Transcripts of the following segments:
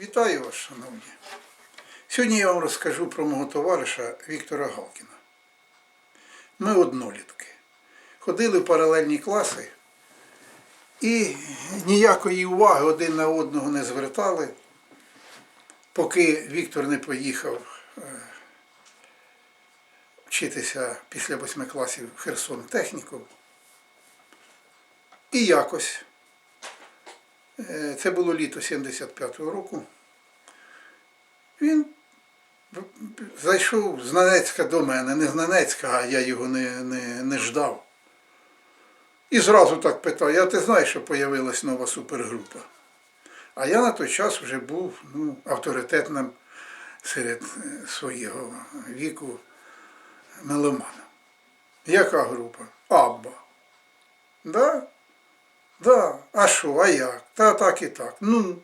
Вітаю вас, шановні. Сьогодні я вам розкажу про мого товариша Віктора Галкіна. Ми однолітки. Ходили в паралельні класи і ніякої уваги один на одного не звертали, поки Віктор не поїхав е, вчитися після восьми класів Херсон техніку. І якось Це було літо 75-го року. Він зайшов з Нанецька до мене, не з Нанецька, а я його не, не, не ждав. І зразу так питав, я ти знаєш, що з'явилась нова супергрупа. А я на той час вже був ну, авторитетним серед е, свого віку меломана. Яка група? Абба. Да? Да, а що, а як? Та так і так. Ну,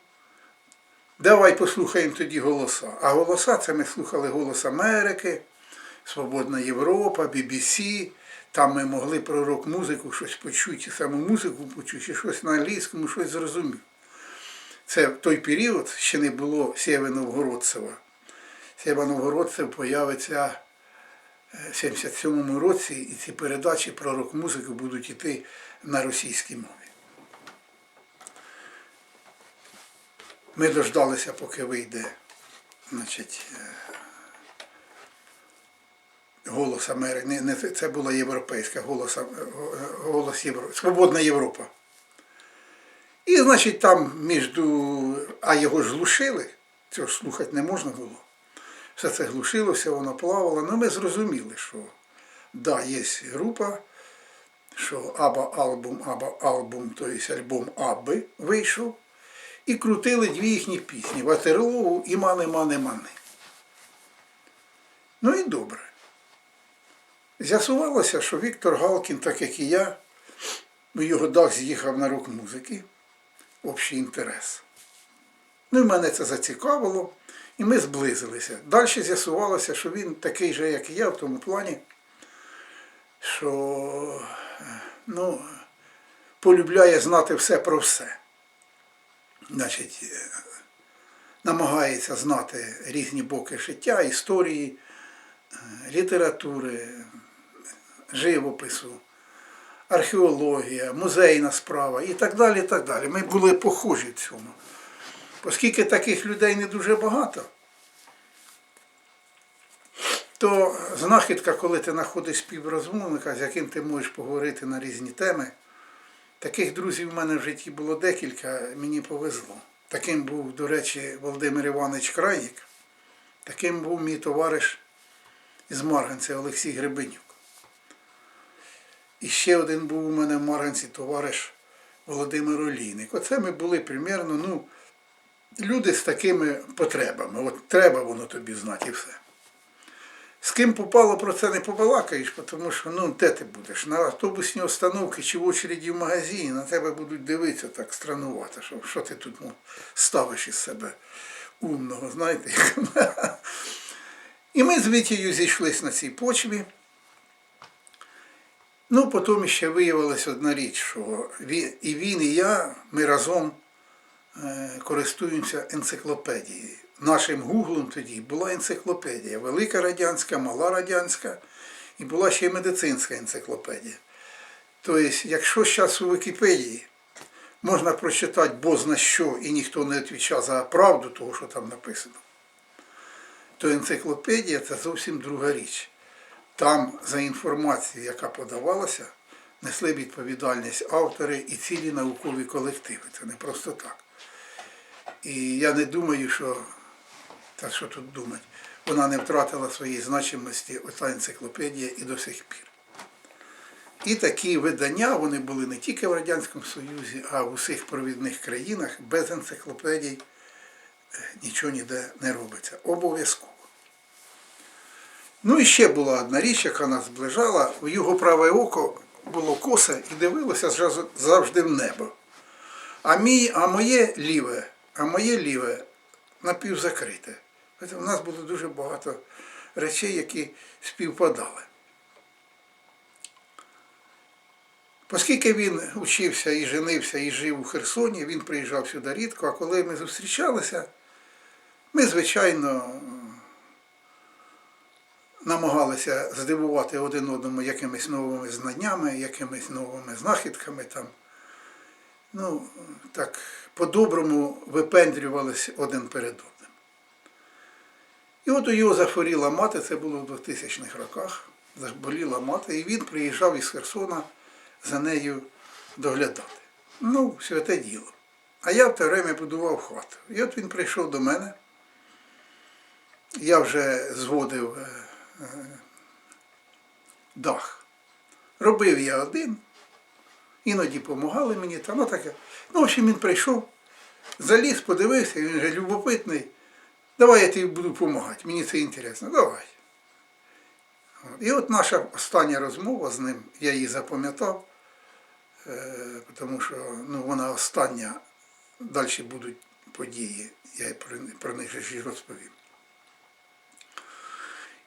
давай послухаємо тоді голоса. А голоса це ми слухали голос Америки, Свободна Європа, BBC. Там ми могли про рок-музику щось почути, саму музику почути, щось на англійському, щось зрозумів. Це в той період ще не було Сєва Новгородцева. Сєва Новгородцев появиться е, в 77-му році, і ці передачі про рок-музику будуть йти на російській мові. Ми дождалися, поки вийде значить, е, голос Америки. Не, не, це- була європейська голос, е, голос Європи, Свободна Європа. І, значить, там між. А його ж глушили, цього ж слухати не можна було. Все це глушилося, воно плавало. Ну ми зрозуміли, що да, є група, що Аба Албум, Аба Албум, тобто альбом Аби вийшов і крутили дві їхні пісні Ватерлоу і Мане Мане Мане. Ну і добре. З'ясувалося, що Віктор Галкін, так як і я, у його дах з'їхав на рок музики, общий інтерес. Ну і мене це зацікавило, і ми зблизилися. Далі з'ясувалося, що він такий же, як і я, в тому плані, що ну, полюбляє знати все про все значить, е, намагається знати різні боки життя, історії, е, літератури, живопису, археологія, музейна справа і так далі. і так далі. Ми були похожі в цьому. Оскільки таких людей не дуже багато, то знахідка, коли ти знаходиш співрозмовника, з яким ти можеш поговорити на різні теми, Таких друзів в мене в житті було декілька, мені повезло. Таким був, до речі, Володимир Іванович Крайнік, таким був мій товариш із Марганця Олексій Гребенюк. І ще один був у мене в Марганці товариш Володимир Олійник. Оце ми були примірно, ну, люди з такими потребами. От треба воно тобі знати і все. З ким попало про це не побалакаєш, тому що ну де ти будеш? На автобусній остановці чи в очереді в магазині на тебе будуть дивитися так странувати, що, що ти тут ну, ставиш із себе умного, знаєте. І ми з Вітєю зійшлися на цій почві. Ну, потім ще виявилася одна річ, що і він, і я, ми разом е, користуємося енциклопедією. Нашим гуглом тоді була енциклопедія. Велика радянська, мала радянська, і була ще й медицинська енциклопедія. Тобто, якщо зараз у Вікіпедії можна прочитати бозна що і ніхто не відповідає за правду того, що там написано, то енциклопедія це зовсім друга річ. Там за інформацію, яка подавалася, несли відповідальність автори і цілі наукові колективи. Це не просто так. І я не думаю, що та що тут думати, вона не втратила своєї значимості, оця енциклопедія і до сих пір. І такі видання вони були не тільки в Радянському Союзі, а в усіх провідних країнах без енциклопедій е, нічого ніде не робиться. Обов'язково. Ну і ще була одна річ, яка нас зближала. У його праве око було косе і дивилося завжди в небо. А, мій, а моє ліве, а моє ліве напівзакрите. У нас було дуже багато речей, які співпадали. Оскільки він учився і женився, і жив у Херсоні, він приїжджав сюди рідко, а коли ми зустрічалися, Ми, звичайно, намагалися здивувати один одному якимись новими знаннями, якимись новими знахідками там. Ну, так, по-доброму випендрювалися один перед одним. І от у його захворіла мати, це було в 2000-х роках, заболіла мати, і він приїжджав із Херсона за нею доглядати. Ну, святе діло. А я в те время будував хату. І от він прийшов до мене. Я вже зводив е, е, дах. Робив я один, іноді допомагали мені там, ну. Ну, в общем, він прийшов, заліз, подивився, він вже любопитний. Давай я тобі буду допомагати, мені це інтересно, давай. І от наша остання розмова з ним, я її запам'ятав, е, тому що ну, вона остання, далі будуть події, я про, них ж розповім.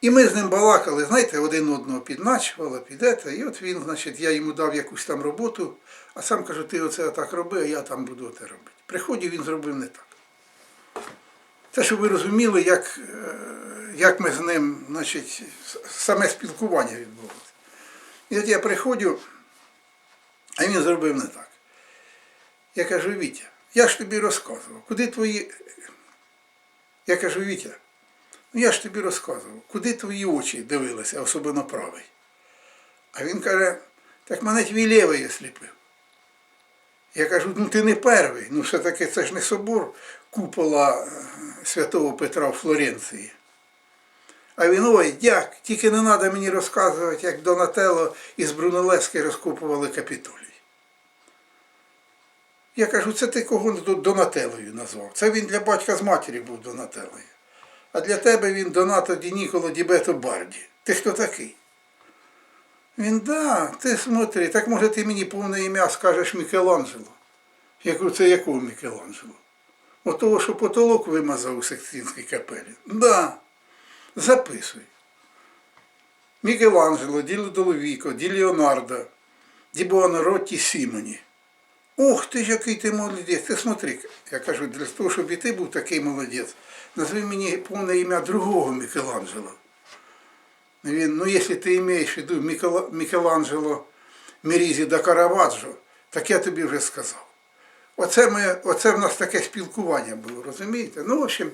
І ми з ним балакали, знаєте, один одного підначували, підете. І от він, значить, я йому дав якусь там роботу, а сам кажу, ти оце так роби, а я там буду це робити. Приходів він зробив не так. Це, щоб ви розуміли, як, е, як ми з ним, значить, саме спілкування відбулося. І от я приходжу, а він зробив не так. Я кажу, Вітя, я ж тобі розказував, куди твої. Я кажу, Вітя, ну я ж тобі розказував, куди твої очі дивилися, особливо правий. А він каже, так мене твій лівий осліпив. Я кажу, ну ти не перший, ну все-таки це ж не собор купола е, святого Петра в Флоренції. А він, ой, дяк, тільки не треба мені розказувати, як Донателло із Брунелески розкопували капітолій. Я кажу, це ти кого Донателлою назвав. Це він для батька з матері був Донателлою. А для тебе він Донато Ді Ніколо Дібето Барді. Ти хто такий? Він, да, ти смотри, так може ти мені повне ім'я скажеш Мікеланджело. Я кажу, це якого Мікеланджело? Того, що потолок вимазав у Секстинській капелі. Да, записуй. Мікеланджело, Ді Лудовіко, Ді Леонардо, Ді Буонаротті Сімоні. Ох ти ж який ти молодець, ти смотри. Я кажу, для того, щоб і ти був такий молодець, назви мені повне ім'я другого Мікеланджело. Він, ну, якщо ти маєш в виду Мікеланджело Мірізі да Караваджо, так я тобі вже сказав. Оце, ми, оце в нас таке спілкування було, розумієте? Ну, в общем,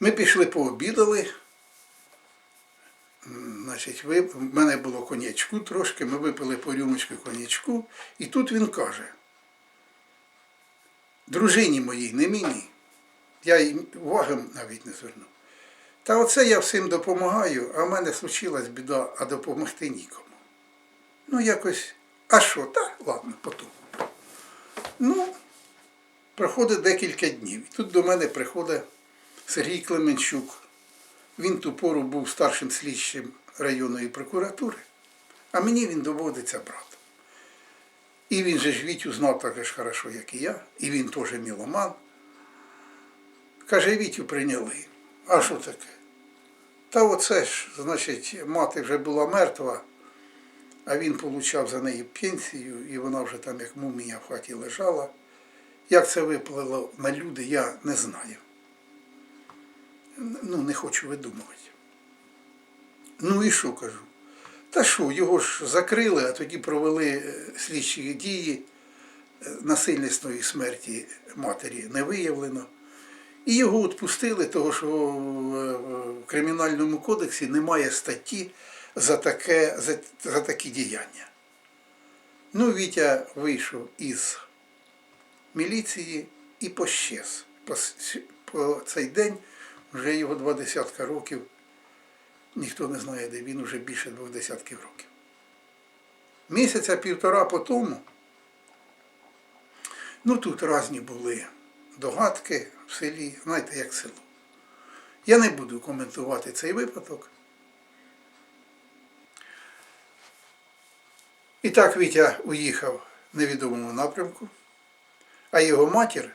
ми пішли пообідали. Значить, ви, в мене було конячку трошки, ми випили по рюмочку конячку, і тут він каже, дружині моїй, не мені. Я їй уваги навіть не звернув. Та оце я всім допомагаю, а в мене случилась біда, а допомогти нікому. Ну, якось, а що? Та, ладно, потім. Ну, проходить декілька днів. І тут до мене приходить Сергій Клеменчук. Він ту пору був старшим слідчим районної прокуратури, а мені він доводиться братом. І він же ж Вітю знав так ж хорошо, як і я, і він теж міломан. Каже, Вітю прийняли. А що таке? Та оце ж, значить, мати вже була мертва, а він получав за неї пенсію, і вона вже там як мумія в хаті лежала. Як це виплило на люди, я не знаю. Ну, не хочу видумувати. Ну і що кажу? Та що, його ж закрили, а тоді провели е, слідчі дії, Е, насильництвої смерті матері не виявлено. І його відпустили, тому що в Кримінальному кодексі немає статті за, таке, за, за такі діяння. Ну, Вітя вийшов із міліції і пощез. По, по цей день вже його два десятка років. Ніхто не знає, де він вже більше двох десятків років. Місяця півтора по тому, ну тут різні були догадки в селі, знаєте, як село. Я не буду коментувати цей випадок. І так Вітя уїхав в невідомому напрямку, а його матір,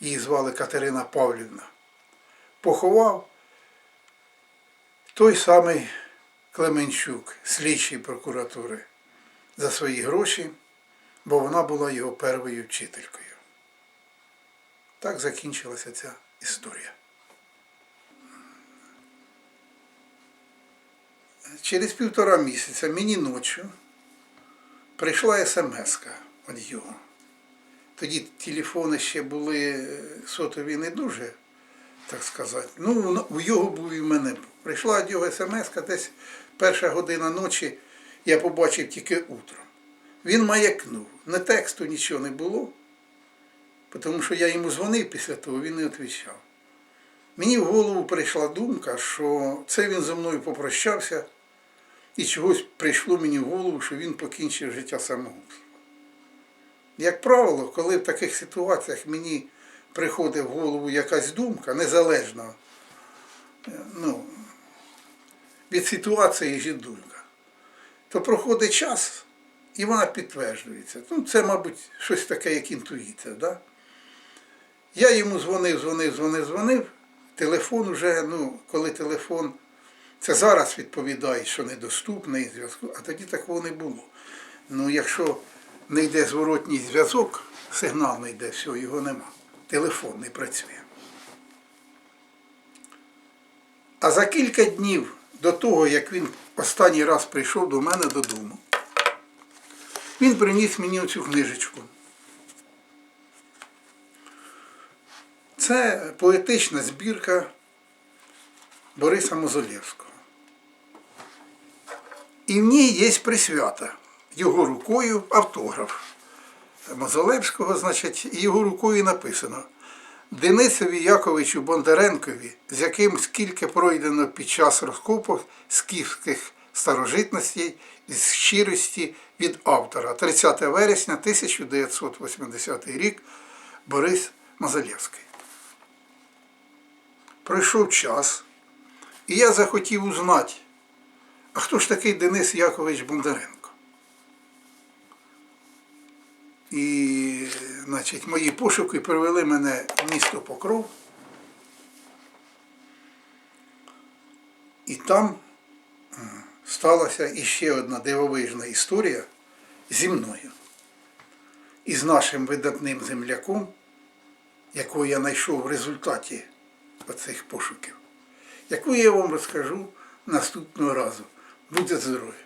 її звали Катерина Павлівна, поховав той самий Клеменчук, слідчий прокуратури, за свої гроші, бо вона була його першою вчителькою. Так закінчилася ця історія. Через півтора місяця мені ночі прийшла смс від його. Тоді телефони ще були е, сотові не дуже, так сказати. Ну, у його був і в мене. Прийшла від його смс десь перша година ночі, я побачив тільки утром. Він маякнув. Не тексту нічого не було, тому що я йому дзвонив після того, він не відповідав. Мені в голову прийшла думка, що це він зі мною попрощався, і чогось прийшло мені в голову, що він покінчив життя самогубством. Як правило, коли в таких ситуаціях мені приходить в голову якась думка, незалежно е, ну, від ситуації ж думка, то проходить час і вона підтверджується. Ну, це, мабуть, щось таке, як інтуїція. Да? Я йому дзвонив, дзвонив, дзвонив, дзвонив. Телефон вже, ну, коли телефон, це зараз відповідає, що недоступний зв'язку, а тоді такого не було. Ну, якщо не йде зворотній зв'язок, сигнал не йде, все, його нема. Телефон не працює. А за кілька днів до того, як він останній раз прийшов до мене додому, він приніс мені оцю книжечку. Це поетична збірка Бориса Мозолєвського. І в ній є присвята його рукою автограф Мозолевського, значить, і його рукою написано Денисові Яковичу Бондаренкові, з яким скільки пройдено під час розкопок скіфських старожитностей з щирості від автора 30 вересня 1980 рік Борис Мозолєвський. Пройшов час, і я захотів узнати, а хто ж такий Денис Якович Бондаренко? І, значить, мої пошуки привели мене в місто Покров. І там сталася іще одна дивовижна історія зі мною і з нашим видатним земляком, якого я знайшов в результаті оцих пошуків, яку я вам розкажу наступного разу. Будьте здорові!